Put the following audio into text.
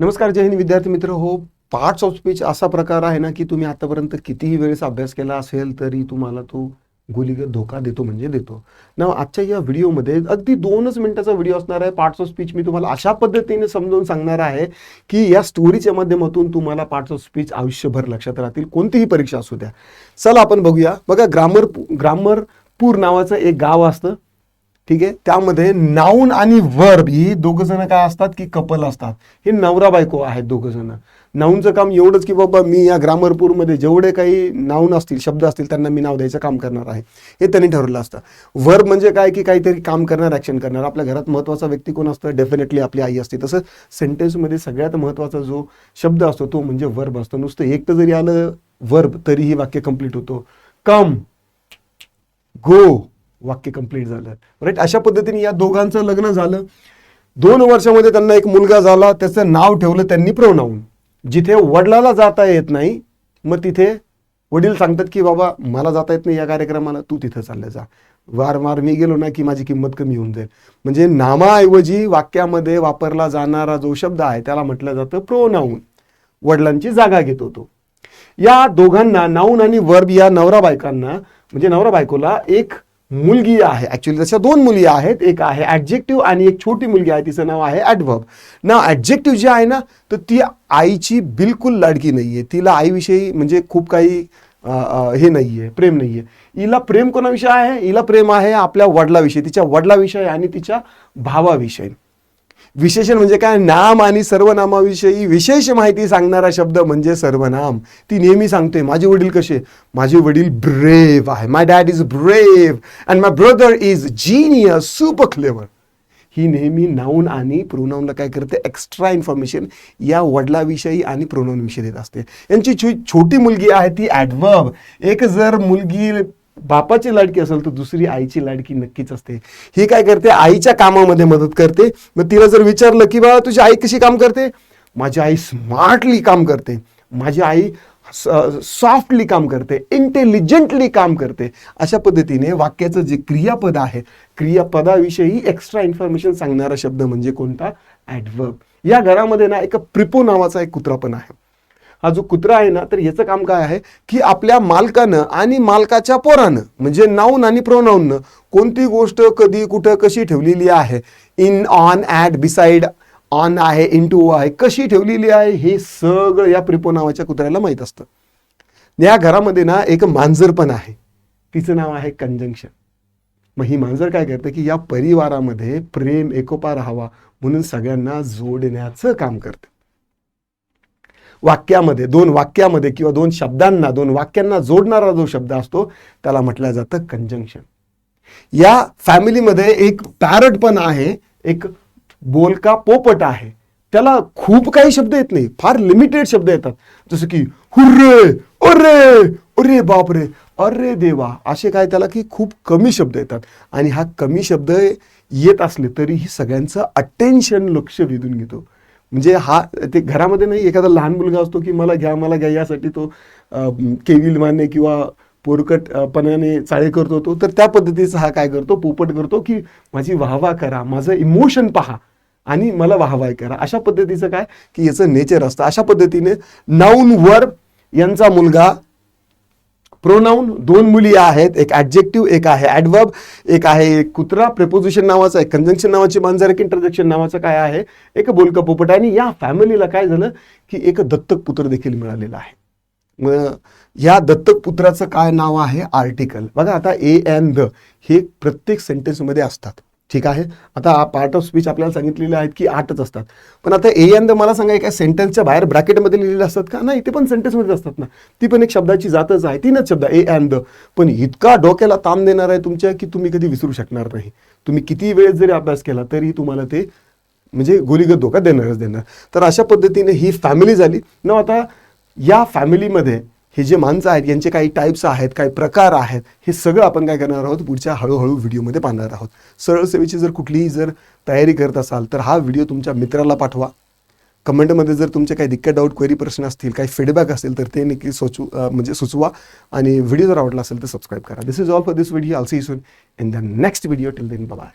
नमस्कार जय हिंद विद्यार्थी मित्र. हो पार्ट्स ऑफ स्पीच असा प्रकार आहे ना की तुम्ही आतापर्यंत कितीही वेळेस अभ्यास केला असेल तरी तुम्हाला तो गुलिगत धोका देतो म्हणजे देतो. ना आजच्या या व्हिडिओमध्ये अगदी दोनच मिनिटाचा व्हिडिओ असणार आहे. पार्ट्स ऑफ स्पीच मी तुम्हाला अशा पद्धतीने समजावून सांगणार आहे की या स्टोरीच्या माध्यमातून तुम्हाला पार्ट्स ऑफ स्पीच आयुष्यभर लक्षात राहतील. कोणतीही परीक्षा असू द्या. चला आपण बघूया. बघा ग्रामर ग्रामरपूर नावाचं एक गाव असतं. ठीक आहे? त्यामध्ये नाऊन आणि वर्ब ही दोघ जण काय असतात की कपल असतात. हे नवरा बायको आहेत दोघ जण. नाऊनचं काम एवढंच की बाबा मी या ग्रामरपूरमध्ये जेवढे काही नाऊन असतील शब्द असतील त्यांना मी नाव द्यायचं काम करणार आहे. हे त्यांनी ठरवलं असतं. वर्ब म्हणजे काय की काहीतरी काम करणार ॲक्शन करणार. आपल्या घरात महत्त्वाचा व्यक्ती कोण असतं? डेफिनेटली आपली आई असते. तसं सेंटेन्समध्ये सगळ्यात महत्त्वाचा जो शब्द असतो तो म्हणजे वर्ब असतो. नुसतं एक तर जरी आलं वर्ब तरीही वाक्य कंप्लीट होतो. कम गो वाक्य कंप्लीट झालं. राईट अशा पद्धतीने या दोघांचं लग्न झालं. दोन वर्षामध्ये त्यांना एक मुलगा झाला. त्याचं नाव ठेवलं त्यांनी प्रोनाऊन. जिथे वडिलाला जाता येत नाही मग तिथे वडील सांगतात की बाबा मला जाता येत नाही या कार्यक्रमाला. तू तिथं चाललं जा. वारंवार मी गेलो ना की माझी किंमत कमी होऊन जाईल. म्हणजे नामाऐवजी वाक्यामध्ये वापरला जाणारा जो शब्द आहे त्याला म्हटलं जातं प्रोनाऊन. वडिलांची जागा घेतो तो या दोघांना नाऊन आणि वर्ब या नवरा बायकांना म्हणजे नवरा बायकोला एक मुलगी आहे. ऍक्च्युली तशा दोन मुली आहेत. एक आहे ऍडजेक्टिव्ह आणि एक छोटी मुलगी आहे. तिचं नाव आहे ऍडवर्ब ना ऍडजेक्टिव्ह जी आहे ना तर ती आईची बिलकुल लाडकी आहे तिला आईविषयी म्हणजे खूप काही हे नाही आहे प्रेम प्रेम नाहीये. हिला प्रेम कोणाविषयी आहे? हिला प्रेम आहे आपल्या वडिलाविषयी. तिच्या वडिलाविषयी आणि तिच्या भावाविषयी. विशेषण म्हणजे काय? नाम आणि सर्वनामाविषयी विशेष माहिती सांगणारा शब्द म्हणजे सर्वनाम. ती नेहमी सांगते माझे वडील कसे माझे वडील ब्रेव आहे my dad is brave and my brother is genius super clever ही नेहमी नाऊन आणि प्रोनाऊनला काय करते? एक्स्ट्रा इन्फॉर्मेशन या वडिलाविषयी आणि प्रोनाऊनविषयी देत असते. यांची छो- छोटी मुलगी आहे ती ॲडवर्ब एक जर मुलगी बापाची लाडकी असेल तर दुसरी आईची लाडकी नक्कीच असते. ही काय करते? आईच्या कामामध्ये मदत करते. मग तिला जर विचारलं की बाबा तुझी आई कशी काम करते? माझी आई स्मार्टली काम करते. माझी आई सॉफ्टली काम करते. इंटेलिजंटली काम करते. अशा पद्धतीने वाक्याचं जे क्रियापद आहे क्रियापदाविषयी एक्स्ट्रा इन्फॉर्मेशन सांगणारा शब्द म्हणजे कोणता? ॲडवर्ब या घरामध्ये ना एक प्रिपो नावाचा एक कुत्रा पण आहे. हा जो कुत्रा आहे ना तर याचं काम काय आहे की आपल्या मालकानं आणि मालकाच्या पोरानं म्हणजे नाऊन आणि प्रोनाऊननं कोणती गोष्ट कधी कुठं कशी ठेवलेली आहे? In on at beside on आहे इन टू आहे कशी ठेवलेली आहे? हे सगळं या प्रिपो नावाच्या कुत्र्याला माहीत असतं. या घरामध्ये ना एक मांजर पण आहे. तिचं नाव आहे कंजंक्शन. मग ही मांजर काय करते की या परिवारामध्ये प्रेम एकोपा राहावा म्हणून सगळ्यांना जोडण्याचं काम करते. वाक्यामध्ये दोन वाक्यामध्ये किंवा दोन शब्दांना दोन वाक्यांना जोडणारा जो शब्द असतो त्याला म्हटलं जातं कंजंक्शन या फॅमिलीमध्ये एक पॅरट पण आहे एक बोलका पोपट आहे. त्याला खूप काही शब्द येत नाही फार लिमिटेड शब्द येतात. जसं की हुर्रे अरे अरे बापरे अरे देवा असे काय त्याला की खूप कमी शब्द येतात. आणि हा कमी शब्द येत असले तरीही सगळ्यांचं अटेन्शन लक्ष वेधून घेतो. म्हणजे हा ते घरामध्ये नाही एखादा लहान मुलगा असतो की मला घ्या मला घ्या यासाठी तो केविल माने किंवा पोरकटपणाने चाळे करतो तो तर त्या पद्धतीचा हा काय करतो पोपट करतो की माझी वाहवा करा माझं इमोशन पहा आणि मला वाहवाय करा. अशा पद्धतीचं काय की याचं नेचर असतं. अशा पद्धतीने नाऊन वर यांचा मुलगा प्रोनाऊन दोन मुली आहेत एक ॲडजेक्टिव्ह एक आहे ऍडवर्ब एक आहे कुत्रा प्रेपोजिशन नावाचा एक कंजंक्शन नावाची मांजर एक इंटरजेक्शन नावाचं काय आहे एक बोलका पोपट आणि या फॅमिलीला काय झालं की एक दत्तक पुत्र देखील मिळालेला आहे. मग या दत्तक पुत्राचं काय नाव आहे? आर्टिकल बघा आता ए एन द हे प्रत्येक सेंटेन्समध्ये असतात. ठीक आहे? आता पार्ट ऑफ स्पीच आपल्याला सांगितलेले आहेत की आठच असतात. पण आता ए एन मला सांगा एका सेंटेन्सच्या बाहेर ब्रॅकेटमध्ये लिहिलेले असतात का? नाही ते पण सेंटेन्समध्ये असतात ना. ती पण एक शब्दाची जातच आहे. तीनच शब्द ए एन द पण इतका डोक्याला ताण देणार आहे तुमच्या की तुम्ही कधी विसरू शकणार नाही. तुम्ही किती वेळ जरी अभ्यास केला तरी तुम्हाला ते म्हणजे गोलीगत धोका देणारच देणार. तर अशा पद्धतीने ही फॅमिली झाली. न आता या फॅमिलीमध्ये हे जे माणसं आहेत यांचे काही टाईप्स आहेत काही प्रकार आहेत हे सगळं आपण काय करणार आहोत पुढच्या हळूहळू व्हिडिओमध्ये पाहणार आहोत. सरळ सेवेची जर कुठलीही जर तयारी करत असाल तर हा व्हिडिओ तुमच्या मित्राला पाठवा. कमेंटमध्ये जर तुमचे काही दिक्कत डाऊट क्वेरी प्रश्न असतील काही फीडबॅक असेल तर ते नक्की सोचू म्हणजे सुचवा. आणि व्हिडिओ जर आवडला असेल तर सबस्क्राईब करा. This is all for this video I'll see soon in the next video till then bye